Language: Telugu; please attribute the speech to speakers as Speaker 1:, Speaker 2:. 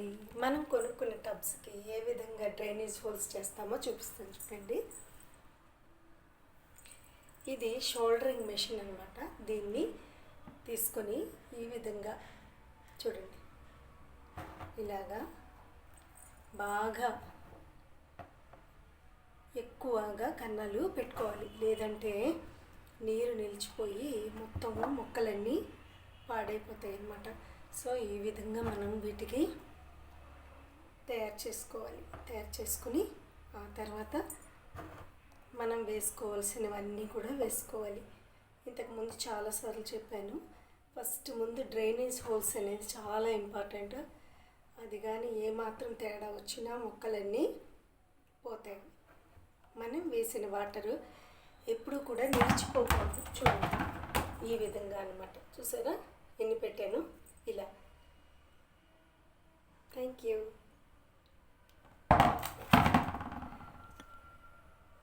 Speaker 1: అండి మనం కొనుక్కున్న టబ్స్కి ఏ విధంగా డ్రైనేజ్ హోల్స్ చేస్తామో చూపిస్తాను చూడండి. ఇది షోల్డరింగ్ మెషిన్ అనమాట దీన్ని తీసుకొని ఈ విధంగా చూడండి. ఇలాగా బాగా ఎక్కువగా కన్నాలు పెట్టుకోవాలి. లేదంటే నీరు నిలిచిపోయి మొత్తము మొక్కలన్నీ పాడైపోతాయి అన్నమాట. సో ఈ విధంగా మనం వీటికి చేసుకోవాలి తయారు చేసుకుని ఆ తర్వాత మనం వేసుకోవాల్సినవన్నీ కూడా వేసుకోవాలి. ఇంతకుముందు చాలాసార్లు చెప్పాను ఫస్ట్ ముందు డ్రైనేజ్ హోల్స్ అనేది చాలా ఇంపార్టెంట్. అది కానీ ఏమాత్రం తేడా వచ్చినా మొక్కలన్నీ పోతాయి. మనం వేసిన వాటరు ఎప్పుడు కూడా నిలిచిపోకూడదు చూడండి. ఈ విధంగా అనమాట చూసారా? ఎన్ని పెట్టాను? ఇలా. Thank you.